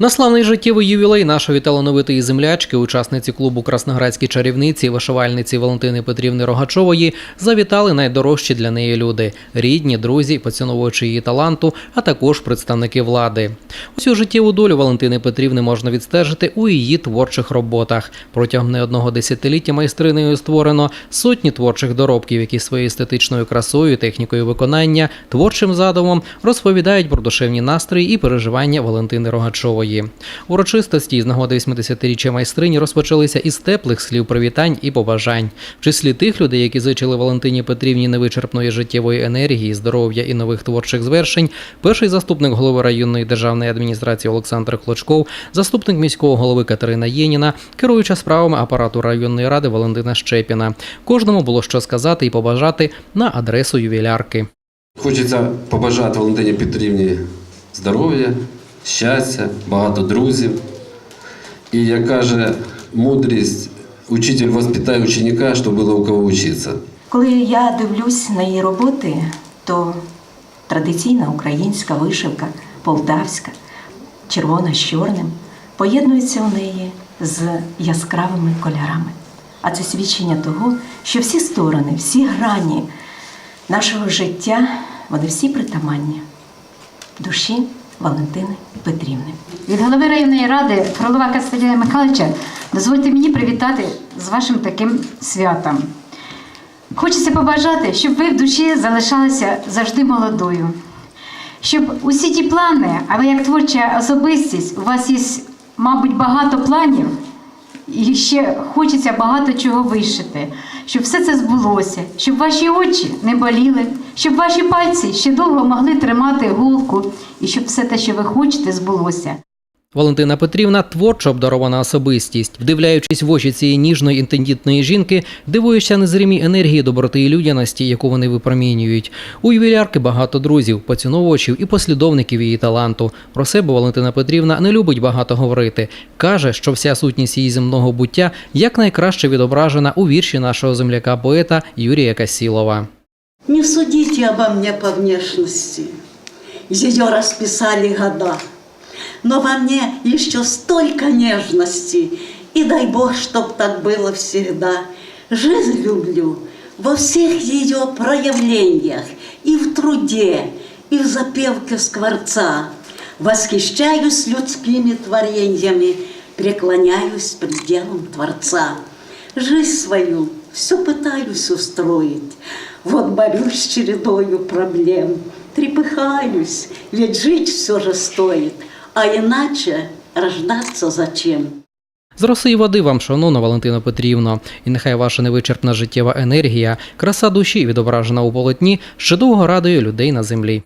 На славний життєвий ювілей нашої талановитої землячки, учасниці клубу Красноградські чарівниці, вишивальниці Валентини Петрівни Рогачової, завітали найдорожчі для неї люди рідні, друзі, поціновуючи її таланту, а також представники влади. Усю життєву долю Валентини Петрівни можна відстежити у її творчих роботах. Протягом не одного десятиліття майстринею створено сотні творчих доробків, які своєю естетичною красою, технікою виконання, творчим задумом розповідають про душевні настрої і переживання Валентини Рогачової. Урочистості з нагоди 80-річчя майстрині розпочалися із теплих слів привітань і побажань. В числі тих людей, які зичили Валентині Петрівні невичерпної життєвої енергії, здоров'я і нових творчих звершень, перший заступник голови районної державної адміністрації Олександр Клочков, заступник міського голови Катерина Єніна, керуюча справами апарату районної ради Валентина Щепіна. Кожному було що сказати і побажати на адресу ювілярки. Хочеться побажати Валентині Петрівні здоров'я, щастя, багато друзів. І як каже мудрість, учитель воспитає ученика, щоб було у кого вчитися. Коли я дивлюсь на її роботи, то традиційна українська вишивка, полтавська, червона з чорним, поєднується у неї з яскравими кольорами. А це свідчення того, що всі сторони, всі грані нашого життя, вони всі притаманні душі Валентини Петрівни. Від голови районної ради Фролова Костянтина Михайловича дозвольте мені привітати з вашим таким святом. Хочеться побажати, щоб ви в душі залишалися завжди молодою. Щоб усі ті плани, а ви як творча особистість, у вас є, мабуть, багато планів, і ще хочеться багато чого вишити, щоб все це збулося, щоб ваші очі не боліли, щоб ваші пальці ще довго могли тримати голку, і щоб все те, що ви хочете, збулося. Валентина Петрівна творчо обдарована особистість. Вдивляючись в очі цієї ніжної інтендітної жінки, дивуєшся незримій енергії доброти і людяності, яку вони випромінюють. У ювілярки багато друзів, поціновувачів і послідовників її таланту. Про себе Валентина Петрівна не любить багато говорити. каже, що вся сутність її земного буття якнайкраще відображена у вірші нашого земляка поета Юрія Касілова. Не судите обо мне по внешности. Ее расписали года. Но во мне еще столько нежности. И дай Бог, чтоб так было всегда. Жизнь люблю во всех ее проявлениях. И в труде, и в запевке скворца. Восхищаюсь людскими творениями, преклоняюсь пред делом Творца. Жизнь свою все пытаюсь устроить. Вот борюсь с чередою проблем. Трепыхаюсь, ведь жить все же стоит. А іначе рождаться зачем? З роси й води вам, шановна Валентина Петрівно, і нехай ваша невичерпна життєва енергія, краса душі, відображена у полотні, ще довго радує людей на землі.